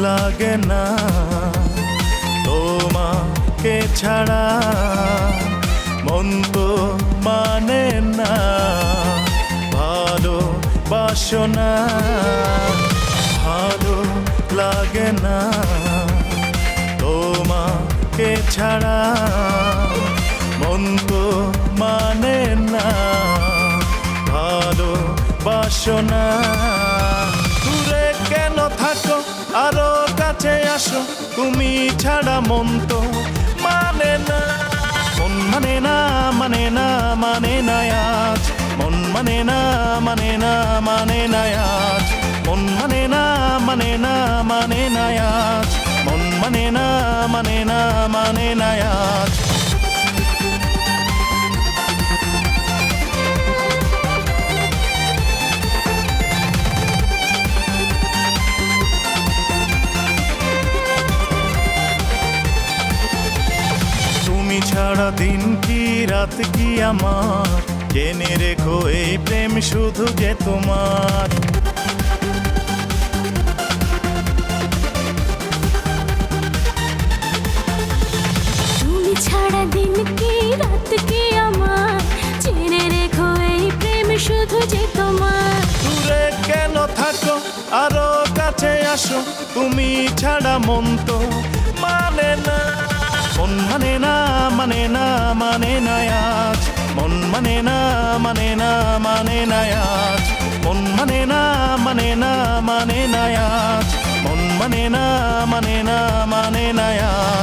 লাগে না। তোমাকে ছাড়া মন তো মানে না। ভালো বাসনা ভালো লাগে না। তোমাকে ছাড়া মন তো মানে না। ভালো বাসনা আসো তুমি ছাড়া মন তো মানে না। মন মানে না মানে না মানে না মন মানে না মানে না মানে না আজ। মন মানে না মানে না মানে না মন মানে না মানে না মানে না ছাড়া দিন কি রাত কি আমার? জেনে রেখো এই প্রেম শুধু যে তোমার। তুমি ছাড়া দিন কি রাত কি আমার? জেনে রেখো এই প্রেম শুধু যে তোমার। দূরে কেন থাকো আরও কাছে আসো তুমি ছাড়া মন তো মানে না। মন মানে না মানে না মানে না আজ মন মানে না মানে না মানে না আজ মন মানে না মানে না মানে না আজ মন মানে না মানে না মানে না আজ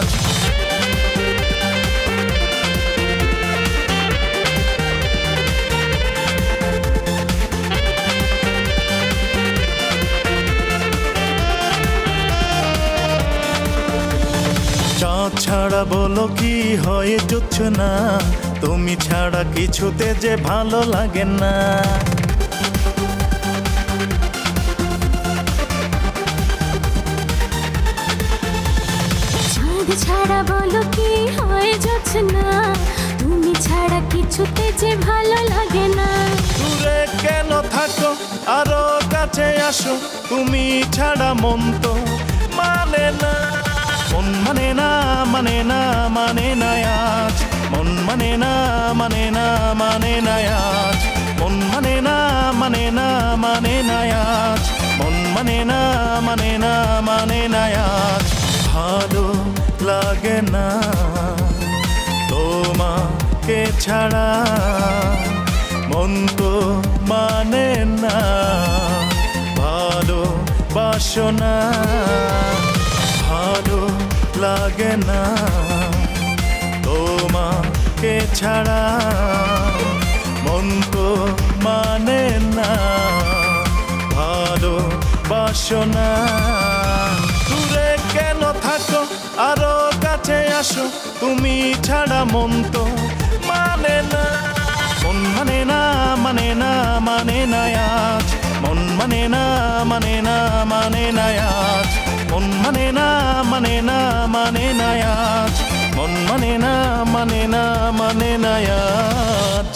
ছাড়া বলো কি হয় জুচ্ছ না? তুমি ছাড়া কিছুতে যে ভালো লাগে না। ছাড়া বলো কি হয় যাচ্ছে না? তুমি ছাড়া কিছুতে যে ভালো লাগে না। দূরে কেন থাকো? আরও কাছে আসো। তুমি ছাড়া মন তো মানে না। মন মানে না মানে না মানে না আজ। মন মানে না মানে না মানে না আজ। মন মানে না মানে না মানে না আজ। মন মানে না মানে না মানে না আজ। ভালো লাগে না তোমাকে ছাড়া। মন তো মানে না ভালো বাসনা ভালো লাগে না। তোমাকে ছাড়া মন তো মানে না। ভালো বাসনা দূরে কেন থাকো? আরও কাছে আসো। তুমি ছাড়া মন তো মানে না। মন মানে না মানে না মানে না আজ। মন মানে না মানে না মানে না আজ। মন মানে না মনে না মানে নয়াজ মন মনে না মানে না মানে নয়াজ